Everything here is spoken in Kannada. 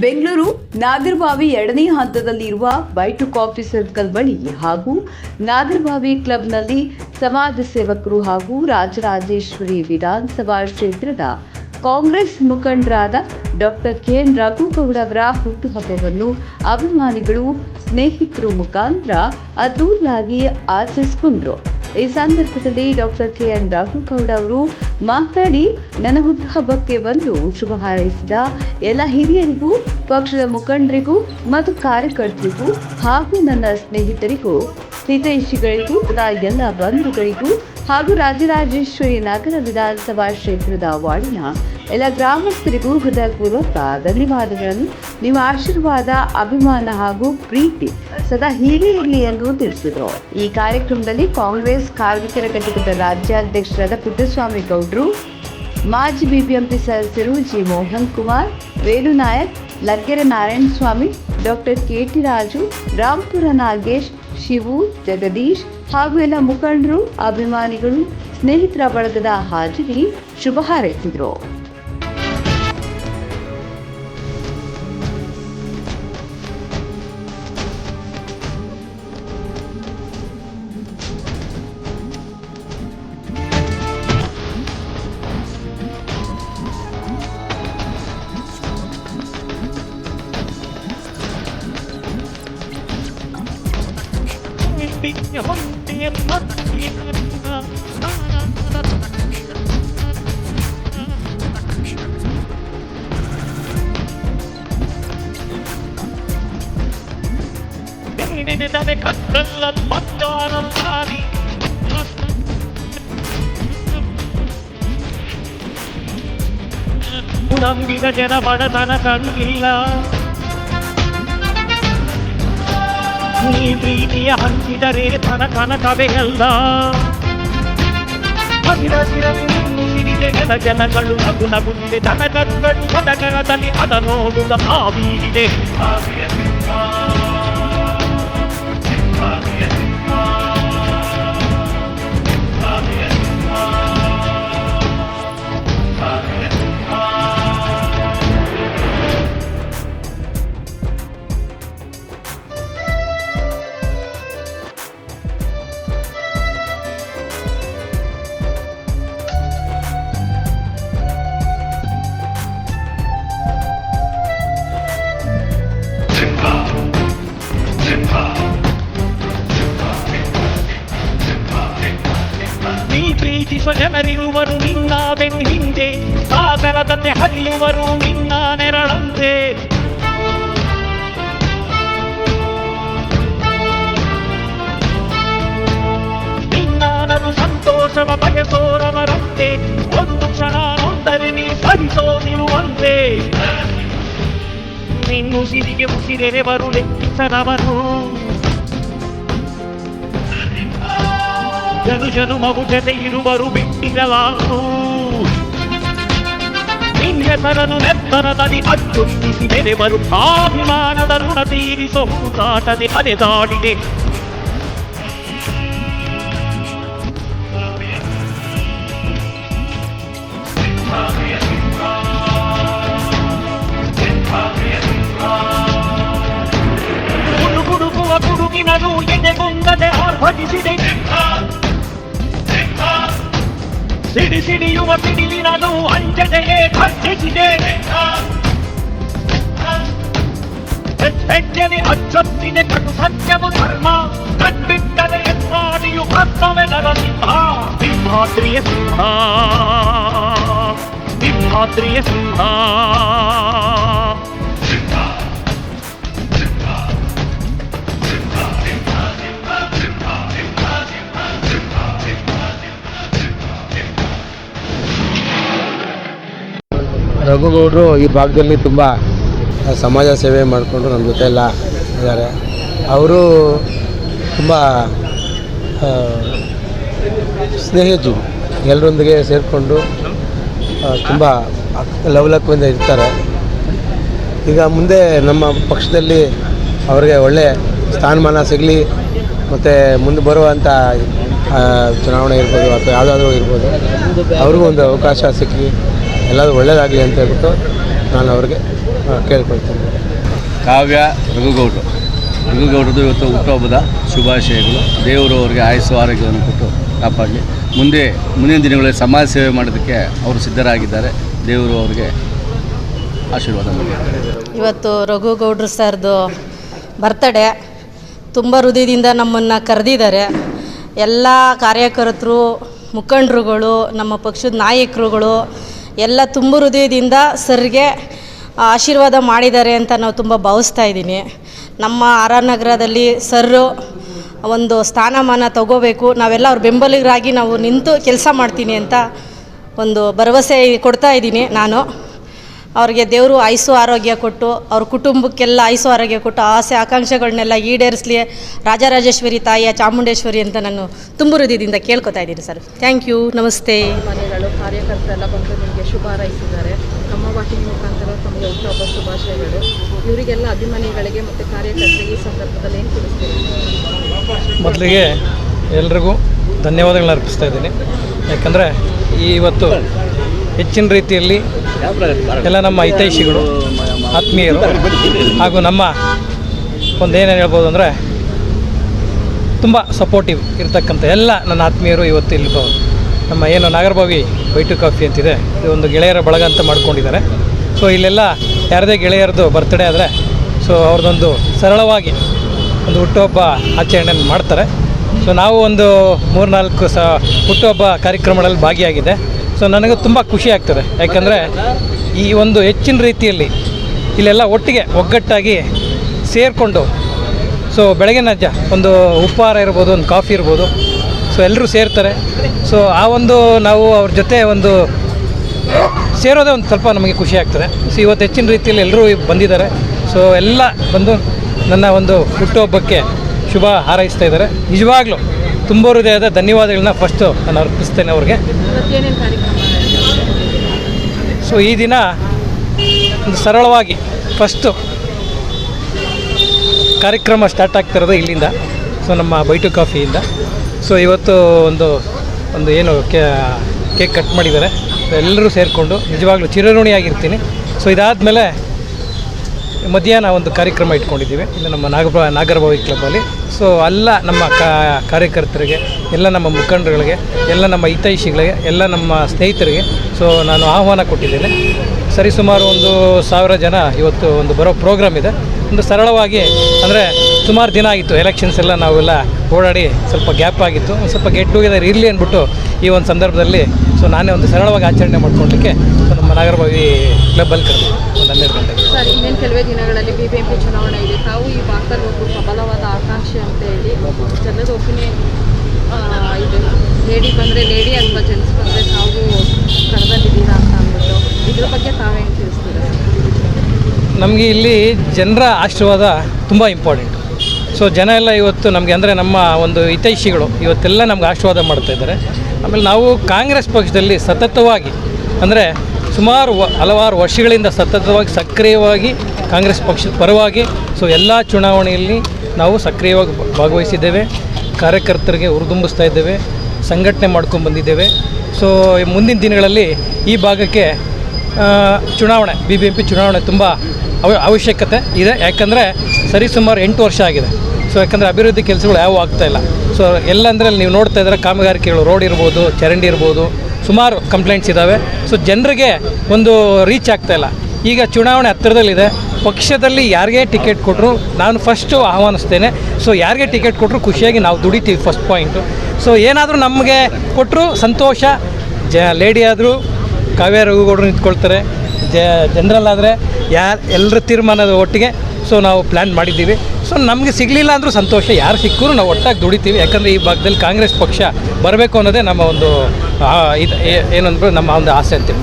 ಬೆಂಗಳೂರು ನಾಗರಬಾವಿ ಎರಡನೇ ಹಂತದಲ್ಲಿರುವ ಬೈಟು ಕಾಫಿ ಸರ್ಕಲ್ ಬಳಿ ಹಾಗೂ ನಾಗರಬಾವಿ ಕ್ಲಬ್ನಲ್ಲಿ ಸಮಾಜ ಸೇವಕರು ಹಾಗೂ ರಾಜರಾಜೇಶ್ವರಿ ವಿಧಾನಸಭಾ ಕ್ಷೇತ್ರದ ಕಾಂಗ್ರೆಸ್ ಮುಖಂಡರಾದ ಡಾಕ್ಟರ್ ಕೆ ಎನ್ ರಘುಗೌಡ ಅವರ ಹುಟ್ಟುಹಬ್ಬವನ್ನು ಅಭಿಮಾನಿಗಳು, ಸ್ನೇಹಿತರು ಮುಖಾಂತರ ಅದ್ದೂರಿಯಾಗಿ ಆಚರಿಸಿಕೊಂಡ್ರು. ಈ ಸಂದರ್ಭದಲ್ಲಿ ಡಾಕ್ಟರ್ ಕೆ ಎನ್ ರಾಘುಗೌಡ ಅವರು ಮಾತನಾಡಿ ನನ್ನ ಹುಟ್ಟುಹಬ್ಬಕ್ಕೆ ಬಂದು ಶುಭ ಹಾರೈಸಿದ ಎಲ್ಲ ಹಿರಿಯರಿಗೂ, ಪಕ್ಷದ ಮುಖಂಡರಿಗೂ, ಮತ್ತು ಕಾರ್ಯಕರ್ತರಿಗೂ, ಹಾಗೂ ನನ್ನ ಸ್ನೇಹಿತರಿಗೂ, ಹಿತೈಷಿಗಳಿಗೂ, ಎಲ್ಲ ಬಂಧುಗಳಿಗೂ ಹಾಗೂ ರಾಜರಾಜೇಶ್ವರಿ ನಗರ ವಿಧಾನಸಭಾ ಕ್ಷೇತ್ರದ ವಾರ್ಡಿನ ಎಲ್ಲ ಗ್ರಾಮಸ್ಥರಿಗೂ ಹೃದಯಪೂರ್ವಕ ಧನ್ಯವಾದಗಳನ್ನು. ನಿಮ್ಮ ಆಶೀರ್ವಾದ, ಅಭಿಮಾನ ಹಾಗೂ ಪ್ರೀತಿ ಸದಾ ಹೀಗೆ ಇರಲಿ ಎಂದು ತಿಳಿಸಿದರು. ಈ ಕಾರ್ಯಕ್ರಮದಲ್ಲಿ ಕಾಂಗ್ರೆಸ್ ಕಾರ್ಮಿಕರ ಘಟಕದ ರಾಜ್ಯಾಧ್ಯಕ್ಷರಾದ ಪುಟ್ಟಸ್ವಾಮಿ ಗೌಡ್ರು, ಮಾಜಿ ಬಿಬಿಎಂಪಿ ಸದಸ್ಯರು G Mohan Kumar, Venunayak, Laggere Narayana Swamy doctor K T Raju, Rampura Nagesh Shivu Jagadish ಹಾಗೂ ಎಲ್ಲ ಮುಖಂಡರು ಅಭಿಮಾನಿಗಳು ಸ್ನೇಹಿತರ ಬಳಗದ ಹಾಜರಿ ಶುಭ ಹಾರೈಸಿದರು. I'm gonna get a bottle of vodka and a candy ನೀ ಪ್ರೀತಿಯ ಹಂಚಿದರೆ ತನ ಕನಕವೇ ಅಲ್ಲ. ಜನ ಜನಗಳು ನಗು ನಗುತ್ತಿದೆ. ತನ ಪದಕದಲ್ಲಿ ಅದ ನೋಡುವ ಹಾವಿದೆ ನೀ ಪ್ರೀತಿಸುವ ಜನರಿರುವರು ನಿನ್ನ ಬೆನ್ನು ಹಿಂದೆ ಸಾಗರದಂತೆ ಹರಿಯುವರು ನಿನ್ನ ನೆರಳಂತೆ. ನಿನ್ನಾನರು ಸಂತೋಷವ ಬಯಸೋರವರಂತೆ ಒಂದು ಕ್ಷಣ ನೊಂದರೆ ನೀ ಸರಿಸೋ ಸಿರಿಗೆ ನಿನ್ನುಸಿರಿಗೆ ಉಸಿರೆರೆವರು ಲೆಕ್ಕಿಸರವರು ಜನು ಜನು ಮಗು ಜೊತೆ ಇರುವರು ಬಿಟ್ಟಿರಲಾರು ಹೆಸರನ್ನು ನೆತ್ತರದಲ್ಲಿ ಅಚ್ಚೊತ್ತಿಸಿ ಬೆರೆವರು ಅಭಿಮಾನದ ಋಣ ತೀರಿಸೋ ಹುಡುಕಾಟದೆ ಅಲೆದಾಡಿದೆ ಗುಡುಗುಡುಗುವ ಗುಡುಗಿನದು ಎದೆಗುಂದದೆ ಆರ್ಭಟಿಸಿದೆ ಸಿಡಿ ಸಿಡಿಯುವ ಸಿಡಿಲಿನದು ಅಂಜದೆಯೇ ಖರ್ಚಿಸಿದೆ ಹೆಜ್ಜೆನೆ ಅಚ್ಚೊತ್ತಿದೆ ಕಟು ಸತ್ಯವು ಧರ್ಮ ಕಣ್ಬಿಟ್ಟರೆ ಎತ್ತಾಡಿಯು ಕರ್ತವೆಲ್ಲರ ಸಿಂಹ ಸಿಂಹಾದ್ರಿಯ ಸಿಂಹ ಸಿಂಹಾದ್ರಿಯ ಸಿಂಹ ರಘುಗೌಡರು ಈ ಭಾಗದಲ್ಲಿ ತುಂಬ ಸಮಾಜ ಸೇವೆ ಮಾಡಿಕೊಂಡು ನಮ್ಮ ಜೊತೆ ಎಲ್ಲ ಇದ್ದಾರೆ. ಅವರು ತುಂಬ ಸ್ನೇಹಜೀವಿ. ಎಲ್ಲರೊಂದಿಗೆ ಸೇರಿಕೊಂಡು ತುಂಬ ಲವಲಕ್ಕಿಂದ ಇರ್ತಾರೆ. ಈಗ ಮುಂದೆ ನಮ್ಮ ಪಕ್ಷದಲ್ಲಿ ಅವರಿಗೆ ಒಳ್ಳೆಯ ಸ್ಥಾನಮಾನ ಸಿಗಲಿ, ಮತ್ತು ಮುಂದೆ ಬರುವಂಥ ಚುನಾವಣೆ ಇರ್ಬೋದು ಅಥವಾ ಯಾವುದಾದ್ರೂ ಇರ್ಬೋದು, ಅವ್ರಿಗೂ ಒಂದು ಅವಕಾಶ ಸಿಕ್ಕಿ ಎಲ್ಲದೂ ಒಳ್ಳೆಯದಾಗಲಿ ಅಂತ ಹೇಳ್ಬಿಟ್ಟು ನಾನು ಅವ್ರಿಗೆ ಕೇಳ್ಕೊಳ್ತೀನಿ. ಕಾವ್ಯ ರಘುಗೌಡರು ರಘುಗೌಡರದು ಇವತ್ತು ಹುಟ್ಟುಹಬ್ಬದ ಶುಭಾಶಯಗಳು. ದೇವರು ಅವರಿಗೆ ಆಯಸ್ಸು ಆರೋಗ್ಯವನ್ನು ಕೊಟ್ಟು ಕಾಪಾಡಲಿ. ಮುಂದೆ ಮುಂದಿನ ದಿನಗಳಲ್ಲಿ ಸಮಾಜ ಸೇವೆ ಮಾಡೋದಕ್ಕೆ ಅವರು ಸಿದ್ಧರಾಗಿದ್ದಾರೆ. ದೇವರು ಅವರಿಗೆ ಆಶೀರ್ವಾದ ಇವತ್ತು ರಘುಗೌಡ್ರ ಸರ್ದು ಬರ್ತಡೆ. ತುಂಬ ಹೃದಯದಿಂದ ನಮ್ಮನ್ನು ಕರೆದಿದ್ದಾರೆ. ಎಲ್ಲ ಕಾರ್ಯಕರ್ತರು ಮುಖಂಡರುಗಳು ನಮ್ಮ ಪಕ್ಷದ ನಾಯಕರುಗಳು ಎಲ್ಲ ತುಂಬ ಹೃದಯದಿಂದ ಸರ್ಗೆ ಆಶೀರ್ವಾದ ಮಾಡಿದ್ದಾರೆ ಅಂತ ನಾವು ತುಂಬ ಭಾವಿಸ್ತಾ ಇದ್ದೀನಿ. ನಮ್ಮ ಆರ್ ನಗರದಲ್ಲಿ ಸರ್ರು ಒಂದು ಸ್ಥಾನಮಾನ ತಗೋಬೇಕು. ನಾವೆಲ್ಲ ಅವ್ರ ಬೆಂಬಲಿಗರಾಗಿ ನಾವು ನಿಂತು ಕೆಲಸ ಮಾಡ್ತೀನಿ ಅಂತ ಒಂದು ಭರವಸೆ ಕೊಡ್ತಾ ಇದ್ದೀನಿ ನಾನು. ಅವ್ರಿಗೆ ದೇವರು ಐಸು ಆರೋಗ್ಯ ಕೊಟ್ಟು ಅವ್ರ ಕುಟುಂಬಕ್ಕೆಲ್ಲ ಐಸು ಆರೋಗ್ಯ ಕೊಟ್ಟು ಆಸೆ ಆಕಾಂಕ್ಷೆಗಳನ್ನೆಲ್ಲ ಈಡೇರಿಸಲಿ. ರಾಜರಾಜೇಶ್ವರಿ ತಾಯಿಯ ಚಾಮುಂಡೇಶ್ವರಿ ಅಂತ ನಾನು ತುಂಬ ಹೃದಯದಿಂದ ಕೇಳ್ಕೊತಾ ಇದ್ದೀನಿ ಸರ್. ಥ್ಯಾಂಕ್ ಯು ನಮಸ್ತೆ. ಮನೆಗಳು ಕಾರ್ಯಕರ್ತರೆಲ್ಲ ಬಂದು ನಿಮಗೆ ಶುಭ ಹಾರೈಸಿದ್ದಾರೆ. ನಮ್ಮ ವಾಹಿನಿ ಮುಖಾಂತರ ತಮಗೆ ಹುಟ್ಟುಹಬ್ಬ ಶುಭಾಶಯಗಳು. ಇವರಿಗೆಲ್ಲ ಅಭಿಮಾನಿಗಳಿಗೆ ಮತ್ತು ಕಾರ್ಯಕರ್ತರಿಗೆ ಈ ಸಂದರ್ಭದಲ್ಲಿ ಏನು ತಿಳಿಸ್ತೀರಿ? ಮೊದಲಿಗೆ ಎಲ್ರಿಗೂ ಧನ್ಯವಾದಗಳನ್ನ ಅರ್ಪಿಸ್ತಾ ಇದ್ದೀನಿ. ಯಾಕಂದರೆ ಈ ಇವತ್ತು ಹೆಚ್ಚಿನ ರೀತಿಯಲ್ಲಿ ಎಲ್ಲ ನಮ್ಮ ಹಿತೈಷಿಗಳು, ಆತ್ಮೀಯರು ಹಾಗೂ ನಮ್ಮ ಒಂದು ಏನೇನು ಹೇಳ್ಬೋದು ಅಂದರೆ ತುಂಬ ಸಪೋರ್ಟಿವ್ ಇರತಕ್ಕಂಥ ಎಲ್ಲ ನನ್ನ ಆತ್ಮೀಯರು ಇವತ್ತು ಇಲ್ಲಿ ನಮ್ಮ ಏನು ನಾಗರಭಾವಿ ಬೈಟು ಕಾಫಿ ಅಂತಿದೆ. ಇದು ಒಂದು ಗೆಳೆಯರ ಬಳಗ ಅಂತ ಮಾಡ್ಕೊಂಡಿದ್ದಾರೆ. ಸೊ ಇಲ್ಲೆಲ್ಲ ಯಾರದೇ ಗೆಳೆಯರದು ಬರ್ತ್ಡೇ ಆದರೆ ಸೊ ಅವ್ರದ್ದೊಂದು ಸರಳವಾಗಿ ಒಂದು ಹುಟ್ಟುಹಬ್ಬ ಆಚರಣೆಯನ್ನು ಮಾಡ್ತಾರೆ. ಸೊ ನಾವು ಒಂದು ಮೂರ್ನಾಲ್ಕು ಸ ಹುಟ್ಟುಹಬ್ಬ ಕಾರ್ಯಕ್ರಮಗಳಲ್ಲಿ ಭಾಗಿಯಾಗಿದೆ. ಸೊ ನನಗೆ ತುಂಬ ಖುಷಿ ಆಗ್ತದೆ. ಯಾಕಂದರೆ ಈ ಒಂದು ಹೆಚ್ಚಿನ ರೀತಿಯಲ್ಲಿ ಇಲ್ಲೆಲ್ಲ ಒಟ್ಟಿಗೆ ಒಗ್ಗಟ್ಟಾಗಿ ಸೇರಿಕೊಂಡು, ಸೊ ಬೆಳಗಿನ ಅಜ್ಜ ಒಂದು ಉಪಹಾರ ಇರ್ಬೋದು, ಒಂದು ಕಾಫಿ ಇರ್ಬೋದು, ಸೊ ಎಲ್ಲರೂ ಸೇರ್ತಾರೆ. ಸೊ ಆ ಒಂದು ನಾವು ಅವ್ರ ಜೊತೆ ಒಂದು ಸೇರೋದೇ ಒಂದು ಸ್ವಲ್ಪ ನಮಗೆ ಖುಷಿ ಆಗ್ತದೆ. ಸೊ ಇವತ್ತು ಹೆಚ್ಚಿನ ರೀತಿಯಲ್ಲಿ ಎಲ್ಲರೂ ಬಂದಿದ್ದಾರೆ. ಸೊ ಎಲ್ಲ ಬಂದು ನನ್ನ ಒಂದು ಹುಟ್ಟುಹಬ್ಬಕ್ಕೆ ಶುಭ ಹಾರೈಸ್ತಾ ಇದ್ದಾರೆ. ನಿಜವಾಗ್ಲೂ ತುಂಬ ಹೃದಯದ ಧನ್ಯವಾದಗಳನ್ನ ಫಸ್ಟು ನಾನು ಅರ್ಪಿಸ್ತೇನೆ ಅವ್ರಿಗೆ. ಸೊ ಈ ದಿನ ಒಂದು ಸರಳವಾಗಿ ಫಸ್ಟು ಕಾರ್ಯಕ್ರಮ ಸ್ಟಾರ್ಟ್ ಆಗ್ತಿರೋದು ಇಲ್ಲಿಂದ. ಸೊ ನಮ್ಮ ಬೈಟು ಕಾಫಿಯಿಂದ. ಸೊ ಇವತ್ತು ಒಂದು ಒಂದು ಏನು ಕೇಕ್ ಕಟ್ ಮಾಡಿದ್ದಾರೆ. ಎಲ್ಲರೂ ಸೇರಿಕೊಂಡು ನಿಜವಾಗ್ಲೂ ಚಿರಋಣಿಯಾಗಿರ್ತೀನಿ. ಸೊ ಇದಾದಮೇಲೆ ಮಧ್ಯಾಹ್ನ ಒಂದು ಕಾರ್ಯಕ್ರಮ ಇಟ್ಕೊಂಡಿದ್ದೀವಿ. ಇಲ್ಲಿ ನಮ್ಮ ನಾಗರಭವಿ ನಾಗರಭಾವಿ ಕ್ಲಬ್ಬಲ್ಲಿ ಸೊ ಎಲ್ಲ ನಮ್ಮ ಕಾರ್ಯಕರ್ತರಿಗೆ, ಎಲ್ಲ ನಮ್ಮ ಮುಖಂಡರುಗಳಿಗೆ, ಎಲ್ಲ ನಮ್ಮ ಹಿತೈಷಿಗಳಿಗೆ, ಎಲ್ಲ ನಮ್ಮ ಸ್ನೇಹಿತರಿಗೆ ಸೊ ನಾನು ಆಹ್ವಾನ ಕೊಟ್ಟಿದ್ದೇನೆ. ಸರಿಸುಮಾರು ಒಂದು ಸಾವಿರ ಜನ ಇವತ್ತು ಒಂದು ಬರೋ ಪ್ರೋಗ್ರಾಮ್ ಇದೆ. ಒಂದು ಸರಳವಾಗಿ, ಅಂದರೆ ಸುಮಾರು ದಿನ ಆಗಿತ್ತು ಎಲೆಕ್ಷನ್ಸ್ ಎಲ್ಲ ನಾವೆಲ್ಲ ಓಡಾಡಿ ಸ್ವಲ್ಪ ಗ್ಯಾಪ್ ಆಗಿತ್ತು. ಒಂದು ಸ್ವಲ್ಪ ಗೆಟ್ ಟುಗೆದರ್ ಇರಲಿ ಅಂದ್ಬಿಟ್ಟು ಈ ಒಂದು ಸಂದರ್ಭದಲ್ಲಿ ಸೊ ನಾನೇ ಒಂದು ಸರಳವಾಗಿ ಆಚರಣೆ ಮಾಡ್ಕೊಳ್ಳಿಕ್ಕೆ ಸೊ ನಮ್ಮ ನಾಗರಭಾವಿ ಕ್ಲಬ್ಬಲ್ಲಿ ಕರೆದು ಒಂದು ಹನ್ನೆರಡು ಗಂಟೆಗೆ. ಕೆಲವೇ ದಿನಗಳಲ್ಲಿ ಬಿ ಬಿ ಎಂ ಪಿ ಚುನಾವಣೆ ಇದೆ. ತಾವು ಈ ಭಾಗದಲ್ಲಿ ಒಬ್ಬರು ಪ್ರಬಲವಾದ ಆಕಾಂಕ್ಷೆ ಅಂತ ಹೇಳಿ ಜನದ ಒಪಿನಿಯನ್ ಇದೆ ಲೇಡಿ ಬಂದರೆ ಲೇಡಿ ಅಥವಾ ಜೆಂಟ್ಸ್ ಬಂದರೆ ತಾವು ಕಣದಲ್ಲಿದ್ದೀರಾ ಅಂತ ಅಂದ್ಬಿಟ್ಟು ಇದ್ರ ಬಗ್ಗೆ ತಾವೇನು ತಿಳಿಸ್ತೀರಾ ನಮಗೆ ಇಲ್ಲಿ ಜನರ ಆಶೀರ್ವಾದ ತುಂಬ ಇಂಪಾರ್ಟೆಂಟ್ ಸೊ ಜನ ಎಲ್ಲ ಇವತ್ತು ನಮಗೆ ಅಂದರೆ ನಮ್ಮ ಒಂದು ಹಿತೈಷಿಗಳು ಇವತ್ತೆಲ್ಲ ನಮ್ಗೆ ಆಶೀರ್ವಾದ ಮಾಡ್ತಾ ಇದ್ದಾರೆ. ಆಮೇಲೆ ನಾವು ಕಾಂಗ್ರೆಸ್ ಪಕ್ಷದಲ್ಲಿ ಸತತವಾಗಿ ಅಂದರೆ ಸುಮಾರು ಹಲವಾರು ವರ್ಷಗಳಿಂದ ಸತತವಾಗಿ ಸಕ್ರಿಯವಾಗಿ ಕಾಂಗ್ರೆಸ್ ಪಕ್ಷದ ಪರವಾಗಿ ಸೊ ಎಲ್ಲ ಚುನಾವಣೆಯಲ್ಲಿ ನಾವು ಸಕ್ರಿಯವಾಗಿ ಭಾಗವಹಿಸಿದ್ದೇವೆ. ಕಾರ್ಯಕರ್ತರಿಗೆ ಹುರಿದುಂಬಿಸ್ತಾ ಇದ್ದೇವೆ. ಸಂಘಟನೆ ಮಾಡ್ಕೊಂಡು ಬಂದಿದ್ದೇವೆ. ಸೊ ಮುಂದಿನ ದಿನಗಳಲ್ಲಿ ಈ ಭಾಗಕ್ಕೆ ಚುನಾವಣೆ ಬಿ ಬಿ ಎಂ ಪಿ ಚುನಾವಣೆ ತುಂಬ ಅವ, ಅವಶ್ಯಕತೆ ಇದೆ. ಯಾಕಂದರೆ ಸರಿಸುಮಾರು ಎಂಟು ವರ್ಷ ಆಗಿದೆ. ಸೊ ಯಾಕಂದರೆ ಅಭಿವೃದ್ಧಿ ಕೆಲಸಗಳು ಯಾವ ಆಗ್ತಾಯಿಲ್ಲ ಸೊ ಅಲ್ಲಿ ನೀವು ನೋಡ್ತಾ ಇದ್ದಾರೆ, ಕಾಮಗಾರಿಕೆಗಳು, ರೋಡ್ ಇರ್ಬೋದು, ಚರಂಡಿ ಇರ್ಬೋದು, ಸುಮಾರು ಕಂಪ್ಲೇಂಟ್ಸ್ ಇದ್ದಾವೆ ಸೊ ಜನರಿಗೆ ಒಂದು ರೀಚ್ ಆಗ್ತಾಯಿಲ್ಲ ಈಗ ಚುನಾವಣೆ ಹತ್ತಿರದಲ್ಲಿದೆ, ಪಕ್ಷದಲ್ಲಿ ಯಾರಿಗೆ ಟಿಕೆಟ್ ಕೊಟ್ಟರು ನಾನು ಫಸ್ಟು ಆಹ್ವಾನಿಸ್ತೇನೆ. ಸೊ ಯಾರಿಗೆ ಟಿಕೆಟ್ ಕೊಟ್ಟರು ಖುಷಿಯಾಗಿ ನಾವು ದುಡಿತೀವಿ ಫಸ್ಟ್ ಪಾಯಿಂಟು ಸೊ ಏನಾದರೂ ನಮಗೆ ಕೊಟ್ಟರು ಸಂತೋಷ, ಜ ಲೇಡಿ ಆದರೂ, ಕಾವ್ಯ ರಘುಗೌಡರು ನಿಂತ್ಕೊಳ್ತಾರೆ, ಜ ಜನರಲ್ ಆದರೆ ಯಾರು ಎಲ್ಲರ ತೀರ್ಮಾನದ ಒಟ್ಟಿಗೆ ಸೊ ನಾವು ಪ್ಲ್ಯಾನ್ ಮಾಡಿದ್ದೀವಿ. ಸೊ ನಮಗೆ ಸಿಗಲಿಲ್ಲ ಅಂದರೂ ಸಂತೋಷ, ಯಾರು ಸಿಕ್ಕರೂ ನಾವು ಒಟ್ಟಾಗಿ ದುಡಿತೀವಿ. ಯಾಕಂದರೆ ಈ ಭಾಗದಲ್ಲಿ ಕಾಂಗ್ರೆಸ್ ಪಕ್ಷ ಬರಬೇಕು ಅನ್ನೋದೇ ನಮ್ಮ ಒಂದು ಇದು ಏನಂದ್ರೆ ನಮ್ಮ ಒಂದು ಆಸೆ ಅಂತೇಳಿ